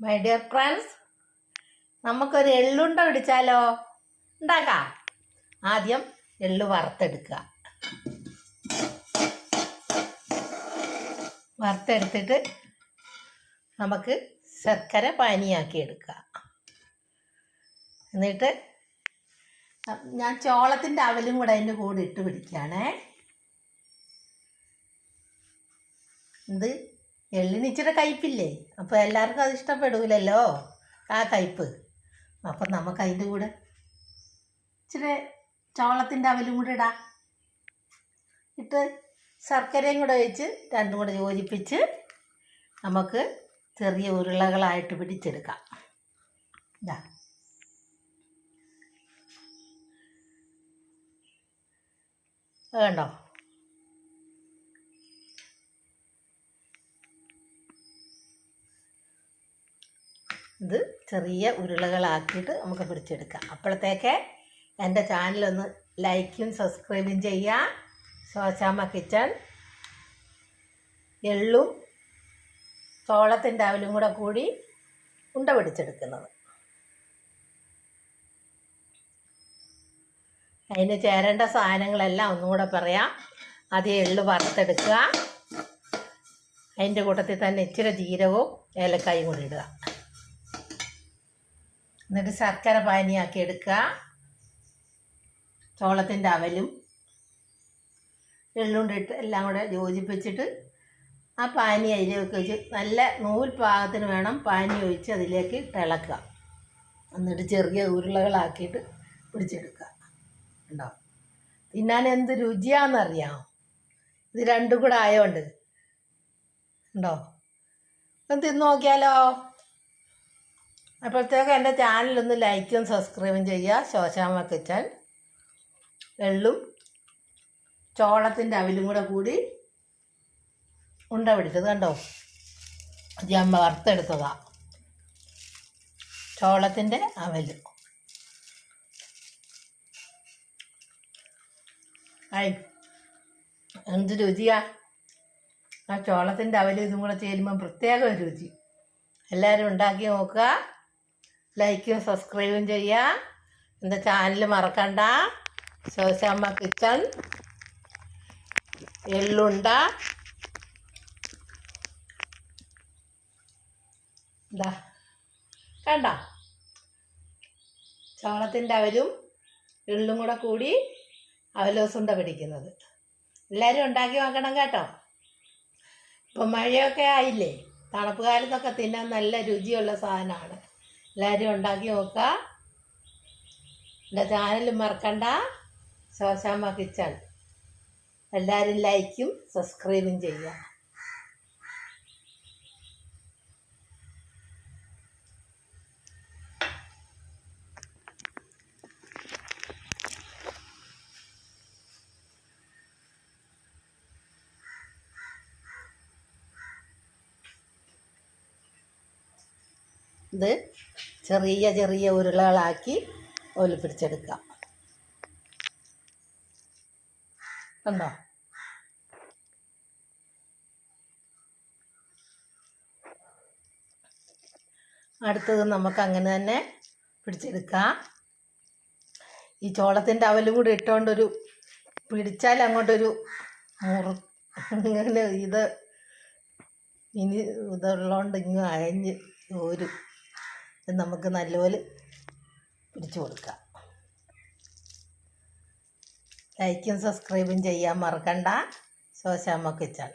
My dear friends നമുക്കൊരു എള്ളുണ്ട പിടിച്ചാലോ? ഉണ്ടാക്കാം. ആദ്യം എള്ളു വറുത്തെടുക്കുക. വറുത്തെടുത്തിട്ട് നമുക്ക് ശർക്കര പാനിയാക്കി എടുക്കുക എന്നിട്ട് ഞാൻ ചോളത്തിന്റെ അവലും കൂടെ അതിന്റെ കൂടെ ഇട്ട് പിടിക്കുകയാണേ. ഇത് എള്ളിന് ഇച്ചിരി കയ്പില്ലേ? അപ്പോൾ എല്ലാവർക്കും അത് ഇഷ്ടപ്പെടൂലല്ലോ? ആ കയ്പ്. അപ്പം നമുക്ക് അതിന്റെ കൂടെ ഇച്ചിരി ചോളത്തിന്റെ അവലും കൂടെ ഇടാം. ഇട്ട് ശർക്കരയും കൂടെ ഒഴിച്ച് രണ്ടും കൂടെ യോജിപ്പിച്ച് നമുക്ക് ചെറിയ ഉരുളകളായിട്ട് പിടിച്ചെടുക്കാം. ഇതാ വേണ്ടോ? ഇത് ചെറിയ ഉരുളകളാക്കിയിട്ട് നമുക്ക് പിടിച്ചെടുക്കാം. അപ്പോഴത്തേക്ക് എന്റെ ചാനലൊന്ന് ലൈക്കും സബ്സ്ക്രൈബും ചെയ്യുക ശോശാമ്മ കിച്ചൺ എള്ളും ചോളത്തിന്റെ അവലും കൂടെ കൂടി ഉണ്ട പിടിച്ചെടുക്കുന്നത്. അതിന് ചേരേണ്ട സാധനങ്ങളെല്ലാം ഒന്നുകൂടെ പറയാം. ആദ്യം എള്ള് വറുത്തെടുക്കുക. അതിന്റെ കൂട്ടത്തിൽ തന്നെ ഇച്ചിരി ജീരകവും ഏലക്കായും കൂടി ഇടുക. എന്നിട്ട് ശർക്കര പാനിയാക്കി എടുക്കുക. ചോളത്തിന്റെ അവലും എള്ളുണ്ടിട്ട് എല്ലാം കൂടെ യോജിപ്പിച്ചിട്ട് ആ പാനി അതിലേക്ക് വെച്ച് നല്ല നൂൽ പാകത്തിന് വേണം പാനി ഒഴിച്ച് അതിലേക്ക് തിളക്കുക. എന്നിട്ട് ചെറിയ ഉരുളകളാക്കിയിട്ട് പിടിച്ചെടുക്കുക. ഉണ്ടോ തിന്നാൻ എന്ത് രുചിയാണെന്നറിയാമോ ഇത് രണ്ടും കൂടെ ആയതുകൊണ്ട് ഉണ്ടോ ഒന്ന് തിന്നു നോക്കിയാലോ? അപ്പോഴത്തേക്ക് എന്റെ ചാനലൊന്ന് ലൈക്കും സബ്സ്ക്രൈബും ചെയ്യുക. ശോശാമ കിച്ചൻ എള്ളും ചോളത്തിന്റെ അവിലും കൂടെ കൂടി ഉണ്ട പിടിച്ചത് കണ്ടോ? ജമ്മ വറുത്തെടുത്തതാ. ചോളത്തിന്റെ അവൽ. ഐ എന്ത് രുചിയാ? ആ ചോളത്തിന്റെ അവൽ ഇതും കൂടെ ചേരുമ്പം പ്രത്യേക രുചി. എല്ലാവരും ഉണ്ടാക്കി നോക്കുക. ലൈക്കും സബ്സ്ക്രൈബും ചെയ്യുക എന്റെ ചാനൽ മറക്കണ്ട. ശോശാമ്മ കിച്ചൺ. എള്ളുണ്ട. എന്താ കണ്ട? ചോളത്തിന്റെ അവരും എള്ളും കൂടെ കൂടി അവലോസുണ്ട പിടിക്കുന്നത്. എല്ലാവരും ഉണ്ടാക്കി നോക്കണം കേട്ടോ. ഇപ്പം മഴയൊക്കെ ആയില്ലേ? തണുപ്പ് കാലത്തൊക്കെ തിന്നാൻ നല്ല രുചിയുള്ള സാധനമാണ്. എല്ലാവരും ഉണ്ടാക്കി നോക്കുക എന്റെ ചാനൽ മറക്കണ്ട. ശോശാമ്മ കിച്ചൺ. എല്ലാവരും ലൈക്കും സബ്സ്ക്രൈബും ചെയ്യുക ഇത് ചെറിയ ചെറിയ ഉരുളകളാക്കി ഓൽ പിടിച്ചെടുക്കാം കണ്ടോ? അടുത്തത് നമുക്ക് അങ്ങനെ തന്നെ പിടിച്ചെടുക്കാം. ഈ ചോളത്തിന്റെ അവലും കൂടി ഇട്ടുകൊണ്ടൊരു പിടിച്ചാൽ അങ്ങോട്ടൊരു മുറു ഇങ്ങനെ ഇത് ഇനി ഇതുള്ളതുകൊണ്ട് ഇങ്ങ് അയഞ്ഞ് ഒരു നമുക്ക് നല്ലപോലെ പിടിച്ചു കൊടുക്കാം. ലൈക്കും സബ്സ്ക്രൈബും ചെയ്യാൻ മറക്കണ്ട. ശോശാമ്മ കിച്ചൺ